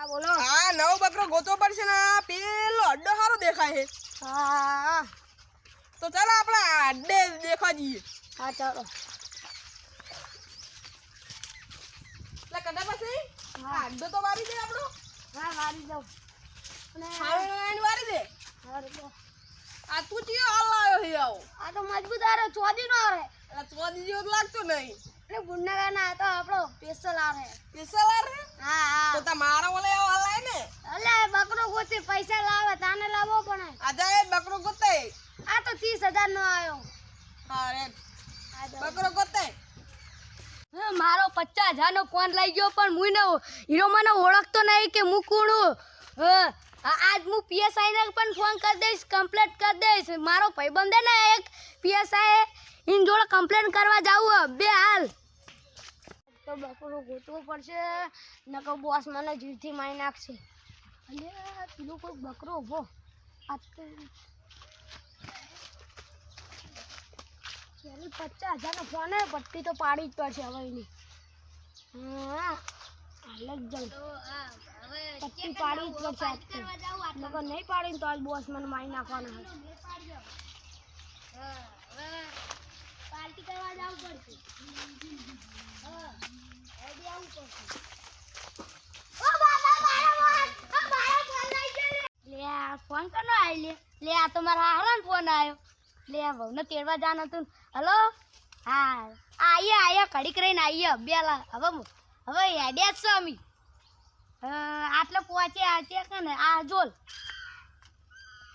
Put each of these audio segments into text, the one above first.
હા બોલો. આ નવો બકરો ગોતો પડશે ને પેલો અડ્ડો સારો દેખાય છે. હા. તો ચાલો આપણે અડ્ડે દેખવા જઈએ. હા ચાલો. એટલે કદા પછી હા. અડ્ડો તો વારી દે આપણો. હા મારી દઉં. અને હારું વારી દે. હારું આ તું ચિયો હાલ લાવ્યો છે આવો. આ તો મજબૂત આરે ચોદી નો આરે એટલે ચોદી જેવો લાગતો નહીં. એટલે ગુંડાગા ના તો આપણો સ્પેશિયલ હે પેશાવાર હે હા હા. તો તમારા ઓલે આવો લાય ને. અલે બકરો ગોતી પૈસા લાવે તાને લાવો પણ આજા આજે બકરો ગોતે. આ તો ત્રીસ હજાર નો આવ્યો. હા રે. બકરો ગોતે. મારો પચાસ હજાર નો ફોન લઈ ગયો? પણ હું ને હીરો મને ઓળખતો નહીં કે હું કોણ આજ હું પીએસઆઈ ને પણ ફોન કરી દઈશ કમ્પ્લેટ કરી દઈશ. મારો ભાઈબંધ ને એક પીએસઆઈ એની જોડે કમ્પ્લેન કરવા જાવું બે હાલ. તો બકરો ગોતવો પડશે નકર બોસ મને જીવથી મારી નાખશે. અલ્યા પેલું કોઈ બકરો ઊભો. આ પચાસ હજાર હજારનો ફોન હે પટ્ટી તો પાડી જ પડશે હવે એની. હા હાલ જ જાઉં પટ્ટી પાડી જ પડશે નકર નહીં પાડી ને તો આજ બોસ મને મારી નાખવાના હશે પાર્ટી કરવા જવું પડશે. લે આ ફોન કરનો આવી લે? લે આ તો મારા હારાનો ફોન આવ્યો લે આ વહુને તેડવા જવાનું હતું હલો? હા આઈએ આઈએ ઘડીક રહીને આઈએ બે લા હવે હવે હેડ્યા અમે. અ, આટલે પહોંચ્યા છે કે ને આ જોલ.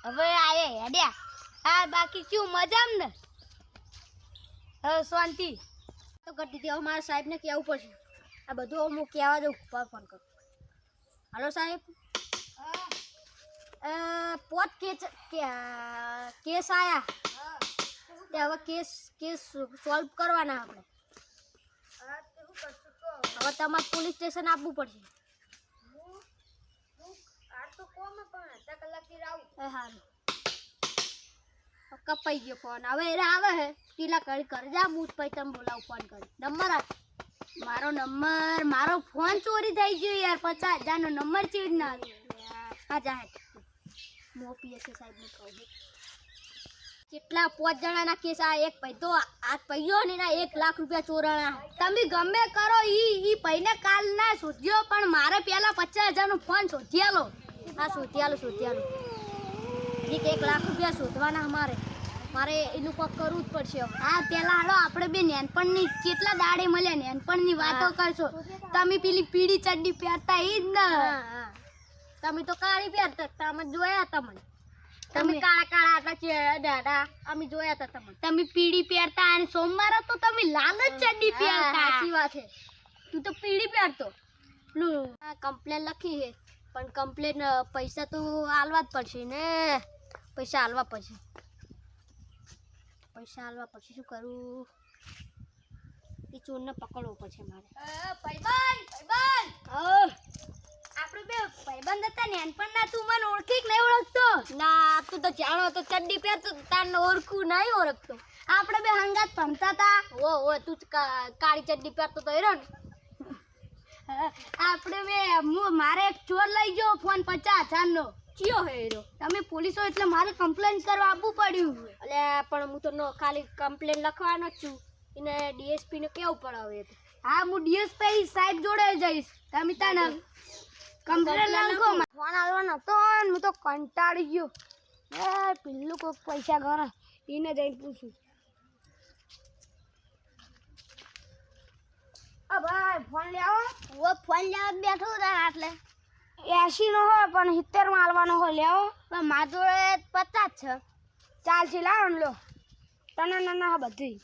હવે આયે હેડ્યા. હા બાકી શું મજામ ને? હવે શાંતિ. તો કરી દીધી. હવે મારા સાહેબને કહેવું પડશે. આ બધું હું કહેવા દઉં. ફોન કરું. હલો સાહેબ. પોત કેસ કે- કેસ આયા. તે હવે કેસ કેસ સોલ્વ કરવાના આપણે. હવે તમારે પોલીસ સ્ટેશન આપવું પડશે. હા કપાઈ ગયો ફોન હવે એને આવે હે. ટીલા કરી કરજા હું પછી તમે બોલાવ ફોન કરી. નંબર આપ. મારો નંબર, મારો ફોન ચોરી થઈ ગયો યાર. પચાસ હજારનો નંબર ચેવી ના આવ્યો. હા જાહેર હું પીએસએ સાહેબને કહું કેટલા પાંચ જણાના કેસ આ એક ભાઈ તો આ પૈયો ને ના એક લાખ રૂપિયા ચોરાણા તમે ગમે કરો ઈ ઈ ભાઈને કાલ ના શોધ્યો, પણ મારે પેલા પચાસ હજારનો ફોન શોધ્યાલો આ શોધ્યાલો શોધ્યાલો એક એક લાખ રૂપિયા શોધવાના અમારે. મારે એનું પગ કરવું જ પડશે. હા પેલા હાલો આપણે બે નેનપણની કેટલા દાડે મળ્યા નેનપણની વાતો કરશો. તમે પેલી પીળી ચડ્ડી પહેરતા એ જ ને. તમે તો કાળી પહેરતા તમે જોયા તમને તમે કાળા કાળા હતા દાડા અમે જોયા હતા તમને. તમે પીળી પહેરતા અને સોમવારે તો તમે લાલ જ ચડ્ડી પહેરતા. સાચી વાત છે. તું તો પીળી પહેરતો. પેલું કમ્પ્લેન લખી છે. પણ કમ્પ્લેન પૈસા તો આલવા જ પડશે ને. પૈસા હાલવા પછી પૈસા હાલવા પછી શું કરું? એ ચોરને પકડવો પડશે મારે. બે ભાઈબંધ હતા ને પણ ના તું મને ઓળખી કે નહીં ઓળખતો. ના તું તો જાણો તો ચડ્ડી પહેરતો તારને ઓળખું નહીં ઓળખતો. આપણે બે હંગાત ભણતા હતા. ઓ ઓ તું કાળી ચડ્ડી પહેરતો તો હેરો ને. આપણે બે હું મારે એક ચોર લઈ ગયો ફોન પચાસ હજારનો. કયો હીરો. તમે પોલીસો એટલે મારે કમ્પ્લેન કરવા આપવું પડ્યું. એટલે પણ હું તો નો ખાલી કમ્પ્લેન લખવાનો જ છું. એને ડીએસપી ને કેવું પડાવે હા હું ડીએસપી સાહેબ જોડે જઈશ. તમે તાને કમ્પ્લેન લખો ફોન આવવાનો હતો હું તો કંટાળી ગયો. એ પેલું કોઈક પૈસા ઘરે. એને જઈને પૂછું. ભાઈ ફોન લેવો ઓ ફોન લેવા બેઠો એસી નો હોય પણ સિત્તેરમાં આલવાનો હોય લેવો પણ મારા જોડે પચાસ છે. ચાલશે લાવો લો તને ના હા બધી.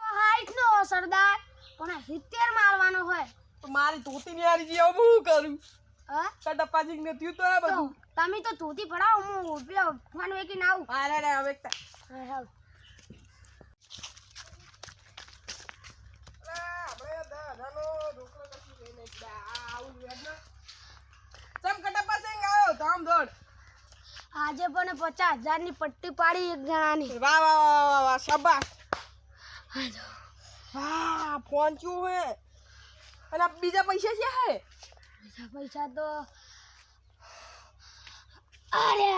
હાઈટ નો સરદાર. પણ સિત્તેરમાં આલવાનો હોય. તો મારી ધોતી ની હારી જેવું હું કરું? હા? કટપ્પાજી ને થયું તો આ બધું. તમે તો ધોતી પડાવો હું પેલો ફોન વેકીને આવું. અરે રે હવે તા. હા હા અરે, આપણે દસ હજારનો ઢોકળો કશું લઈ નહીં ગયા. આ આવું વ્યાજ ના. ચમ કટપ્પા સિંહ આવ્યો ધામ ધોડ આજે પણ પચાસ હજારની પટ્ટી પાડી એક જણાની. વાહ વાહ વાહ વાહ વાહ શાબાશ વાહ ફોન ક્યું હે અને બીજા પૈસા છે હે બીજા પૈસા તો અરે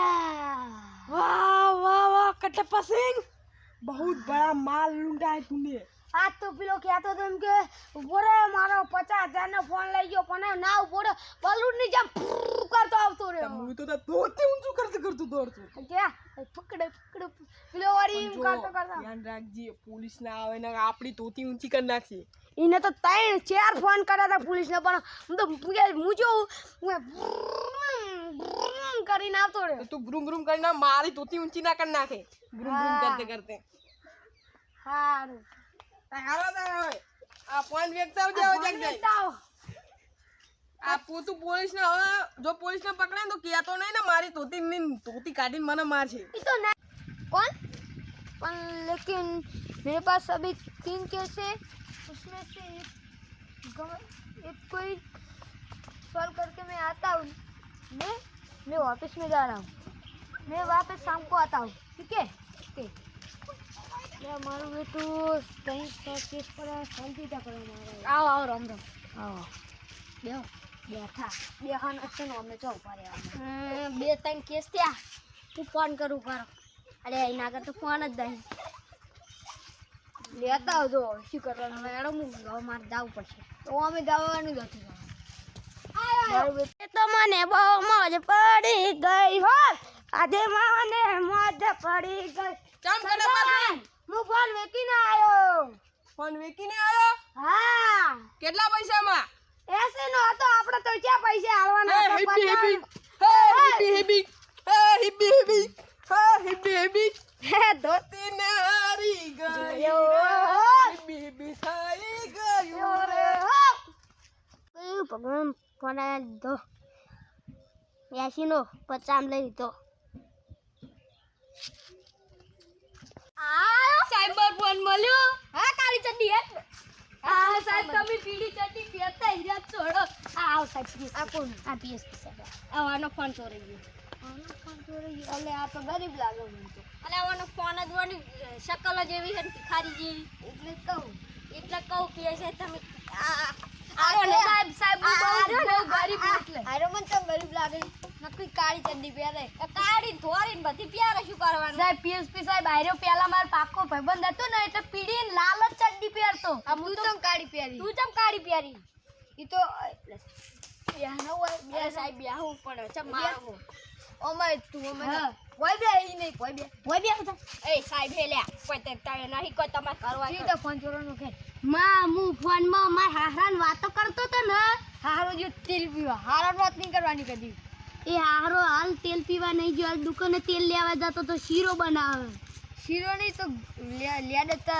વાહ વાહ વાહ, કટપ્પા સિંહ. બહુ બડા માલ લૂંટા હે તુને આ તો પેલો કહેતો હતો એમ કે બોરે મારો પચાસ હજાર નો ફોન લઈ ગયો પણ ના ઉપર રે બલૂનની જેમ કરતો આવતો રહ્યો. હું તો ધોતી ઊંચું કરતો કરતું દોડતું. કે પકડે પકડે પેલો વારી એમ કરતો કરતો. ધ્યાન રાખજે પોલીસ ના આવે ને આપણી ધોતી ઊંચી કરી નાખી એને તો ત્રણ ચાર ફોન કર્યા હતા પોલીસને પણ હું તો હું હું જો હું ભ્રુમ, ભ્રુમ કરીને આવતો રહ્યો. તું બ્રુમ ગ્રુમ કરીને મારી ધોતી ઊંચી ના કરી નાખે. ગ્રુમ ગ્રુમ કરતે કરતે. હારું. હાલો તારે હવે આ ફોન વેચતા આવજે હવે જાગ જાય જાઓ. આ પોતું પોલીસ ને હવે જો પોલીસ ને પકડે ને તો કહેતો નહીં ને મારી ધોતી ની ધોતી કાઢીને મને મારશે ये तो ना कौन पर लेकिन मेरे पास अभी तीन केस है उसमें से एक गव- एक कोई सॉल्व करके मैं आता हूँ मैं मैं ऑफिस में जा रहा हूँ मैं वहाँ पे शाम को आता हूँ ठीक है ठीक है મારું બેટું કંઈ પ્રેક્ટિસ પર શાંતિતા આવો. આવો રામ રામ. આવો. બે બેઠા બે અમે તો બે ત્રણ કેસ ત્યાં તું ફોન કરું કરો અરે એના આગળ તો ફોન જ નહીં. લેતા આવજો. શું કરવાનું? હવે એડો હું હવે મારે જવું પડશે. તો અમે જવાનું જ હતું તો મને બહુ મોજ પડી ગઈ હો. આજે મને મોજ પડી ગઈ. હું ફોન વેકીને આવ્યો ફોન વેકીને આવ્યો હા. કેટલા પૈસામાં? એસી નો હતો આપણે તો ક્યાં પૈસા હાલવાના હિબ્બી હતા? હે હિબી હિબી હે હિબી હિબી હે હિબ્બી હિબ્બી હે ધોતી ને હારી ગયો હિબી હિબ્બી થઈ ગયો રે. ભગવાન ફોન લીધો. એસી નો પચામ લઈ લીધો. સાહેબ ફોન મળ્યો હા કાળી ચડ્ડી હે હા સાહેબ તમે પીડી ચડ્ડી પહેરતા હીરા છોડો આ આવ સાહેબ આ કોણ આ પીએસપી સાહેબ આવાનો ફોન ચોરી ગયો આનો ફોન ચોરી ગયો એટલે આ તો ગરીબ લાગે મને તો ફોન જ વાની શકલ જ એવી છે ને ભિખારી જેવી એટલે કહું એટલે કહું કે છે તમે આ સાહેબ સાહેબ બહુ ગરીબ એટલે આરો મને તો ગરીબ લાગે નકરી કાળી ચડ્ડી પહેરે. કાળી ધોરી બધી પહેરે શું કરવાનું? સાહેબ પીએસપી સાહેબ આર્યો પેલા માર પાકો ભાઈબંધ હતો ને એટલે પીડી લાલ જ ચડ્ડી પહેરતો. તું તો કાળી પહેરી? તું ચમ કાળી પહેરી? ઈ તો બ્યાહનો હોય. બે સાહેબ બ્યાહવું પડે. ચમ મારો ઓમાય તું ઓમાય કોઈ બે ઈ નહીં કોઈ બે. કોઈ બે એ સાહેબ હેલ્યા કોઈ તે તારે નહીં કોઈ તમારે કરવા જી ફોન ચોરવાનો કે? માં હું ફોનમાં માર હારાન વાતો કરતો તો ને. હારો જો તિલ પીવા. હારાન વાત નહીં કરવાની કદી. એ હારો હાલ તેલ પીવા નહીં જો હાલ દુકાને તેલ લેવા જતો તો શીરો બનાવે. શીરો નહીં તો લેડ તો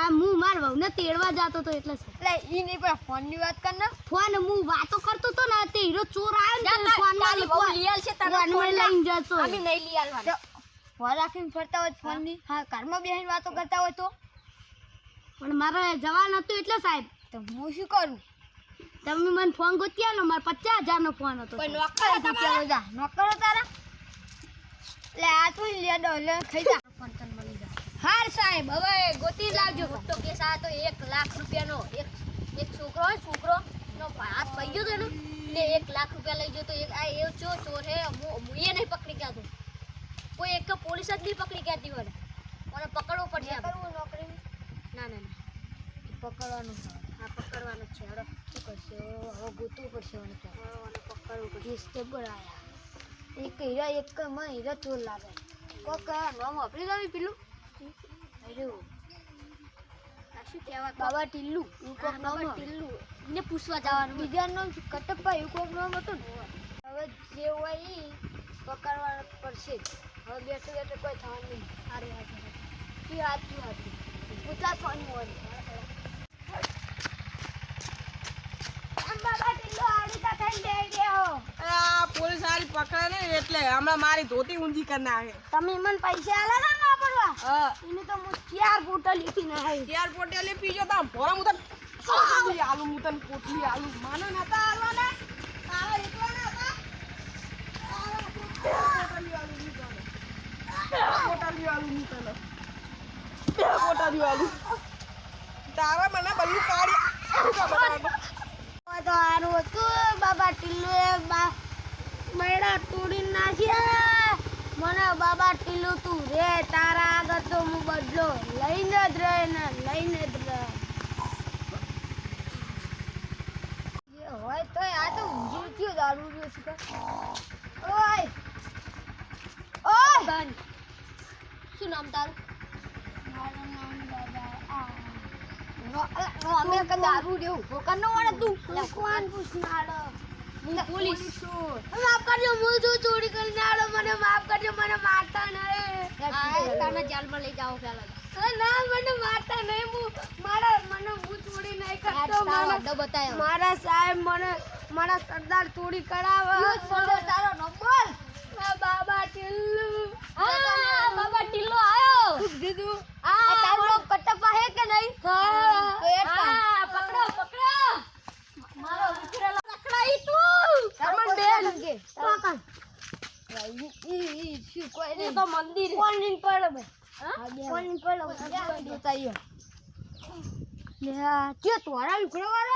આ હું માર વહુને તેડવા જતો તો એટલે એટલે ઈ નહીં પણ ફોનની વાત કર ને. ફોન હું વાતો કરતો તો ને તે હીરો ચોર આવ્યો ને ફોનમાં લીયાલ છે તને ફોન લઈને જતો. અમે નહીં લીયાલ ફોન રાખીને ફરતા હોય ફોનની હા ઘરમાં બેહીને વાતો કરતા હોય તો. પણ મારે જવાન હતું એટલે સાહેબ. તો હું શું કરું? તમે મને ફોન ગોત્યા આલો મારે પચાસ હજાર નો ફોન હતો નોકર જા નોકરો તારા લે આ તું લે દો લે ખાઈ જા. ફોન તને મળી જા હાર સાહેબ હવે ગોતી લાવજો. તો કેસ આ તો એક લાખ રૂપિયાનો એક એક છોકરો હોય છોકરો નો હાથ પડી ગયો તો ને એટલે એક લાખ રૂપિયા લઈ ગયો તો એક આ એ ચો ચોર હે હું એ નહીં પકડી ગયો કોઈ એક તો પોલીસ જ નહીં પકડી ગયાતી મને મને પકડવું પડશે. નોકરી ના ના ના. પકડવાનું. પકડવાનું છે. હવે શું કરશે? હવે ગોતવું પડશે મને તો. હવે પકડવું પડશે. સ્ટેબલ આયા એક હીરા એક માં હીરા ચોર લાગે. કોક નામ વાપરી દવી પેલું? અરે શું કહેવા બાબા ટીલ્લુ. એવું કોક નામ ટીલ્લુ. એને પૂછવા જવાનું બીજા નામ કટપ્પા એવું કોક નામ હતું ને? હવે જે હોય ઈ પકડવા પડશે. હવે બેઠું બેઠું કોઈ થવાનું નહીં. સારું તું હાથું હાથું પૂછા ફોન મોડ મારી પકડે ને એટલે હમણાં મારી ધોતી ઊંધી કરી નાખે. તમે મને પૈસા આલે ને વાપરવા હા. એને તો હું ચાર બોટલ લીધી નાખી ચાર બોટલ પીજો તો ભોરા હું તને આલુ હું તને પોટલી આલુ. માનો નતા આલવાના? તારા એકલા નતા પોટલી આલુ હું તને પોટલી મને બધું કાઢી તો હતું બાબા ટીલું બા આલુ તોડી નાખ્યા મને બાબા ટીલું તું. રે તારા આગળ તો હું બદલો. લઈને જ રહે ને લઈને જ રહે. હોય તો આ તો ઊંઘી કયો દારૂ રહ્યો છે ઓય ઓય. બન શું નામ તારું? મારું નામ દાદા અમે દારૂ દેવું ભોકર નો વળે તું. કોણ પૂછનારો. પોલીસ માફ કરજો હું શું ચોરી કરીને આવ્યો મને માફ કરજો મને મારતા નહીં. તને જેલમાં લઈ જાઓ પેલા. ના મને મારતા નહીં હું મારા મને હું ચોરી નહીં કરતો મારા સાહેબ મને મારા સરદાર ચોરી કરાવે. તારો નંબર. બાબા ટિલ્લુ. હા બાબા ટિલ્લુ આયો. દીધું. આ તારો કટપ્પા હે કે નહીં? હા હા પકડો પકડો મારો ઉતરેલો પકડાઈ તું રમણ બેન કે પકડ એ તો મંદિર. કોણ નીન પડે કોણ નીન પડે. બતાઈયો લે આ કે તોરા લુકડો વાળો તારા